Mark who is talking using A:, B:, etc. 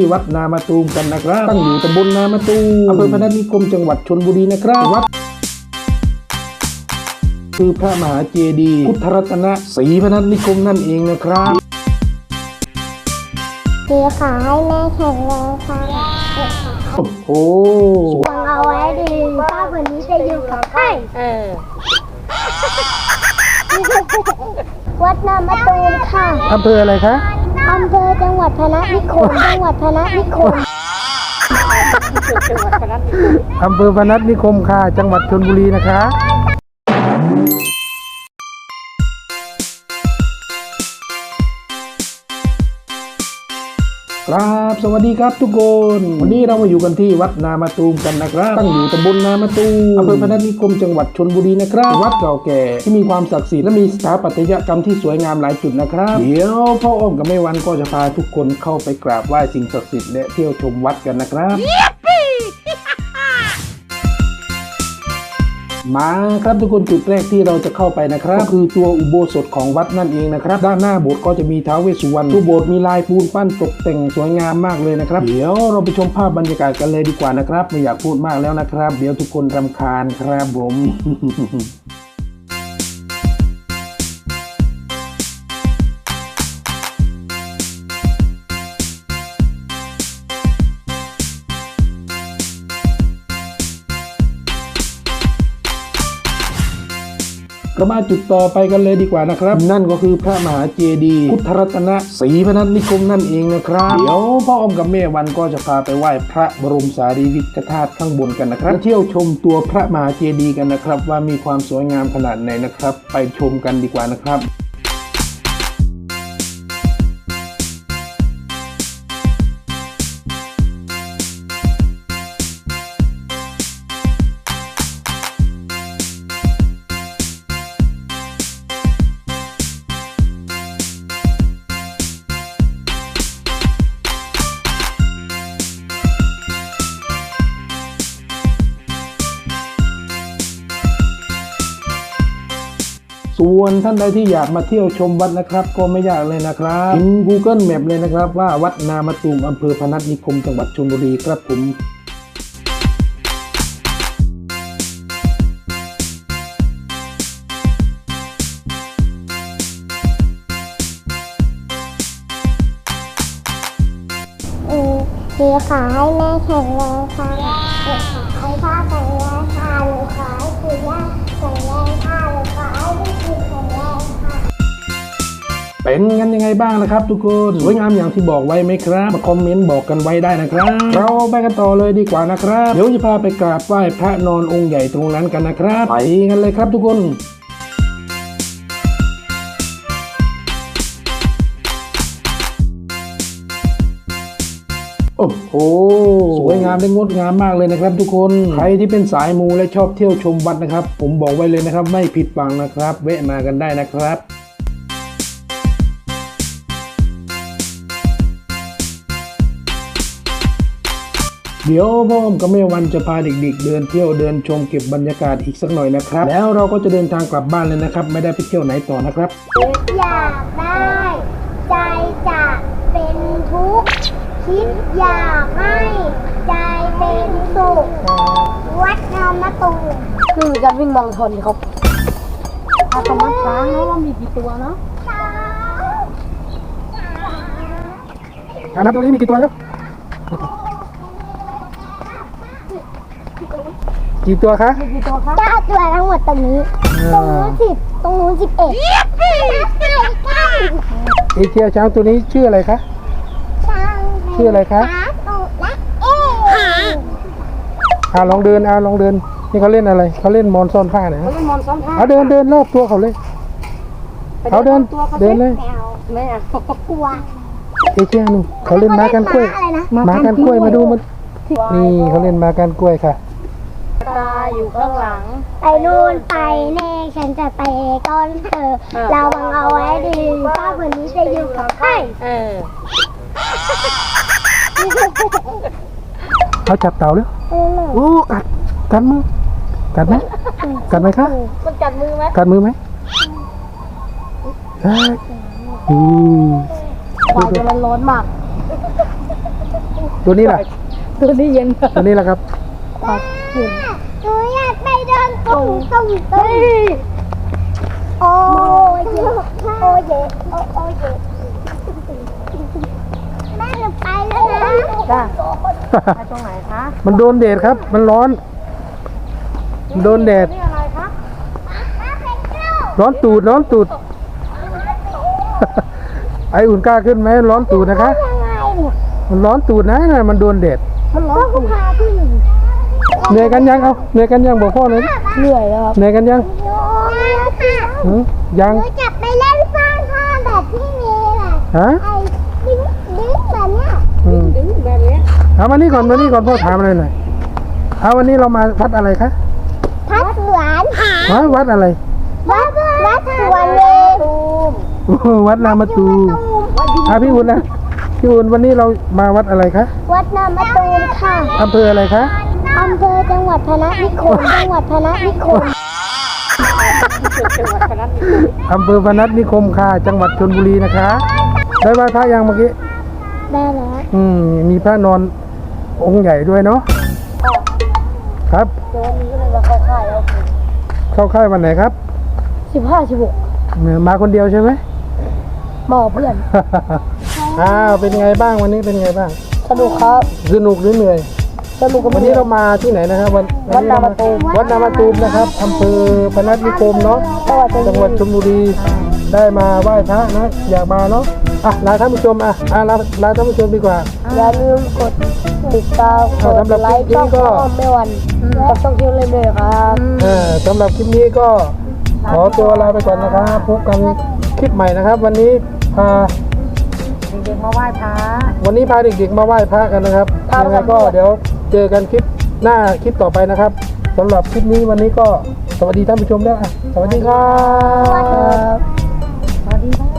A: ที่วัดนามาตูมกันนะครับ ตั้งอยู่ตำบลนามาตูมอำเภอพนัสนิคมจังหวัดชนบุรีนะครับวัดคือพระมหาเจดีย์พุทธรัตนะศรีพนัสนิคมนั่นเองนะครับ
B: ดีขอให้แม่แข็งแรงค่ะ
A: โอ้โห
B: วางเอาไว้ดีป้าวันนี้จะอยู่กับใคร
C: เออ
B: วัดนามะตูมค่ะ
A: อำเภออะไรคะ
B: อำเภอจังหวัดพนัสนิคมจังหวัดพนัสนิคม
C: จังหวัดพนัสนิคม
A: อำเภอพนัสนิคมค่ะ จังหวัดชนบุรีนะคะ ครับสวัสดีครับทุกคน วันนี้เรามาอยู่กันที่วัดนามาตูมกันนะครับ ตั้งอยู่ตำบลนามาตูมอำเภอพนัสนิคมจังหวัดชนบุรีนะครับ วัดเก่าแก่ที่มีความศักดิ์สิทธิ์และมีสถาปัตยกรรมที่สวยงามหลายจุดนะครับ เดี๋ยวพ่ออ้อมกับแม่วันก็จะพาทุกคนเข้าไปกราบไหว้สิ่งศักดิ์สิทธิ์และเที่ยวชมวัดกันนะครับ มาครับทุกคนจุดแรกที่เราจะเข้าไปนะครับก็คือตัวอุโบสถของวัดนั่นเองนะครับ ด้านหน้าโบสถ์ก็จะมีท้าวเวสสุวรรณตัวโบสถ์มีลายปูนปั้นตกแต่งสวยงามมากเลยนะครับ เดี๋ยวเราไปชมภาพบรรยากาศกันเลยดีกว่านะครับ ไม่อยากพูดมากแล้วนะครับ เดี๋ยวทุกคนรำคาญครับผม ก็มาจุดต่อไปกันเลยดีกว่านะครับ นั่นก็คือพระมหาเจดีย์พุทธรัตนะศรีพนัสนิคมนั่นเองนะครับเดี๋ยวพ่ออมกับแม่วันก็จะพาไปไหว้พระบรมสารีริกธาตุข้างบนกันนะครับและเที่ยวชมตัวพระมหาเจดีย์กันนะครับ ว่ามีความสวยงามขนาดไหนนะครับ ไปชมกันดีกว่านะครับ ส่วนท่านใดที่อยากมาเที่ยวชมวัดนะครับ ก็ไม่ยากเลยนะครับพิมพ์ Google Map เลยนะครับว่าวัดนามาตูมอำเภอพนัสนิคมจังหวัดชลบุรีครับผม
B: อืมดีขอให้แม่แข็งแรงค่ะขอให้พ่อแข็งแรงค่ะหนูขอให้คุณย่า แข็งแรงค่ะหนูขอให้ลูกคุณแข็งแรงค่ะ
A: เป็นกันยังไงบ้างนะครับ ทุกคนสวยงามอย่างที่บอกไว้ไหมครับมาคอมเมนต์บอกกันไว้ได้นะครับ เราไปกันต่อเลยดีกว่านะครับ เดี๋ยวจะพาไปกราบไหว้พระนอนองค์ใหญ่ตรงนั้นกันนะครับ ไปกันเลยครับทุกคน โอ้โหสวยงามและงดงามมากเลยนะครับ ทุกคนใครที่เป็นสายมูและชอบเที่ยวชมวัดนะครับ ผมบอกไว้เลยนะครับ ไม่ผิดหวังนะครับแวะมากันได้นะครับเดี๋ยวพ่ออ้อมกับแม่วันจะพาเด็กๆ เดินเที่ยวเดินชมเก็บบรรยากาศอีกสักหน่อยนะครับ แล้วเราก็จะเดินทางกลับบ้านเลยนะครับ ไม่ได้ไปเที่ยวไหนต่อนะครับ
B: อยากได้ ใจจะเป็นทุกข์ คิดอยากให้ใจเป็นสุข วัดนามะตูม
C: คือการวิ่งมองทนเขาอาตมาช้างเนาะว่ามีกี่ตัวเนาะ
A: การนับตรงนี้มีกี่ตัวครับ กี่ตัวคะ
C: มีกี่ตัวคะ
B: เก้าตัวทั้งหมดตรงนี้ ตรงนู้นสิบตรงนู้นสิบเอ็ด
A: เอเชียช้างตัวนี้ชื่ออะไรคะ ชื่ออะไรคะ
B: ช้างตูและเอ๊ะ
A: อ่าลองเดินอ่าลองเดิน นี่เขาเล่นอะไรเขาเล่นมอนซ่อนผ้าเนี่ย
C: เขาเป็นมอนซ้อนผ้า
A: เอาเดินเดินรอบตัวเขาเลยเอาเดิน
C: ตัวเขา
A: เดินเลย
B: แมว
C: ไม่เอา
B: กลัว
A: เอเชียนู่นเขาเล่นม้ากันกล้วย
B: อะไรนะ
A: ม้ากันกล้วยมาดูมันนี่เขาเล่นม้ากันกล้วยค่ะ
C: ตาอยู่ข้างหลัง
B: ไปนู่นไปแน่ฉันจะไปก้อนเธอ
C: เออ
B: ระวังเอาไว้ดีป้าวันนี้จะอยู่กับใคร
C: เออ
A: เอาจับเต่าแล้ว
B: เออ
A: โอ้กัดกัดมือกัดไหมกัดไหมคะ
C: มันกัดมือไหม
A: กัดมือไหมใช่อืม
C: ปากจะมันร้อนมาก
D: ตัวนี้ล่ะ
C: ตัวนี้เย็น
D: ตัวนี้ล่ะครับ
C: เย็น
B: หนูอยากไปเดินตุ่มตุ่มตุ่มโอ้ยเยโอ้ยเยโอ้โอ้ยเยแม่หนูไปแล้วนะ
C: จ้าไปตรงไหนคะ
D: มันโดนแดดครับ มันร้อนมันโดนแดด
C: นี่อะไรคะ
B: มาเป็นเจ้า
D: ร้อนตูด ร้อนตูด ไออุ่นกล้าขึ้นไหมร้อนตูดนะคะ
B: ยังไงเนี่ย
D: มันร้อนตูดนะน่ะมันโดนแดด
C: มันร้อน
B: ก็พาพี่
D: เหนื่อยกันยังเอาเหนื่อยกันยังบอกพ่อหน่อยดิ
C: เหนื่อยแล้วครับ
D: เหนื่อยกันยัง
B: โยนค่ะ
D: หือยัง
B: หนูจะไปเล่นสร้างผ้าแบบที่มีแหละ
D: ฮะ
B: ไอ้ดิ้งดิ้งแบบเนี้ย
D: อืม
C: ดึงแบบ นี้
D: เอามานี่ก่อนมานี่ก่อนพ่อถามอะไรหน่อยเอาวันนี้เรามาวัดอะไรคะ
B: พัดสวน
D: ฮะวัดอะไร
B: วัดวัดสวนเลย
D: โอ้โหวัดนามาตูมอะพี่อุ่นนะพี่อุ่นวันนี้เรามาวัดอะไรคะ
B: วัดนามะตูมค่ะ
D: อำเภออะไรคะ
B: อำเภอจังหวัดพนัสนิคมจังหวัดพนัสนิคม
C: จังหวัดพนัสนิคม
D: อำเภอพนัสนิคมค่ะ จังหวัดชลบุรีนะคะ ได้ไหว้พระยังเมื่อกี้
B: ได้แล้ว
D: อืม มีพระนอน องค์ใหญ่ด้วยเนาะครับ
C: เดี๋ยววันนี้ก็เลยมาเข้าค่ายแล้ว
D: เข้าค่ายวันไหนครับ
C: สิบห้าสิบหก
D: เนี่ยมาคนเดียวใช่ไหม
C: มากับเพื่อน
D: อ้าวเป็นไงบ้างวันนี้เป็นไงบ้าง
C: สนุกครับ
D: สนุกหรือเหนื่อย
C: สนุกกับ
D: วัน
C: เพื่
D: นี้
C: อน
D: เรามาที่ไหนนะครับวัน
C: วัดนามาตูม
D: วัดนามาตูมนะครับอำเภอพนัสนิคมเนาะ
C: จังหวัดชล
D: จังห
C: บุ
D: วัด
C: รี
D: ชลบุรี ได้มาไหว้พระนะ อยากมาเนาะอะลาท่านผู้ชมอะอะลาลาท่านผู้ชมดีกว่า
C: อย่าลืมกดติดตามก
D: อ่า
C: ด
D: สำหรับ
C: ไลค์
D: คลิปนี้
C: ช่อง
D: ก็
C: พ่อแม่วันกับช่องเที่ยวเล่นด้วยครับ
D: เอ่อสำหรับคลิปนี้ก็ขอตัวลาไปก่อนนะครับพบกันคลิปใหม่นะครับ วันนี้พา
C: เด็กๆมาไหว้พระ
D: วันนี้พาเด็กๆมาไหว้พระกันนะครับ
C: ครับ
D: ยังไงก็เดี๋ยวเจอกันคลิปหน้าคลิปต่อไปนะครับสำหรับคลิปนี้วันนี้ก็สวัสดีท่านผู้ชมด้วยอะสวัสดีครับ สวัสดีค่ะ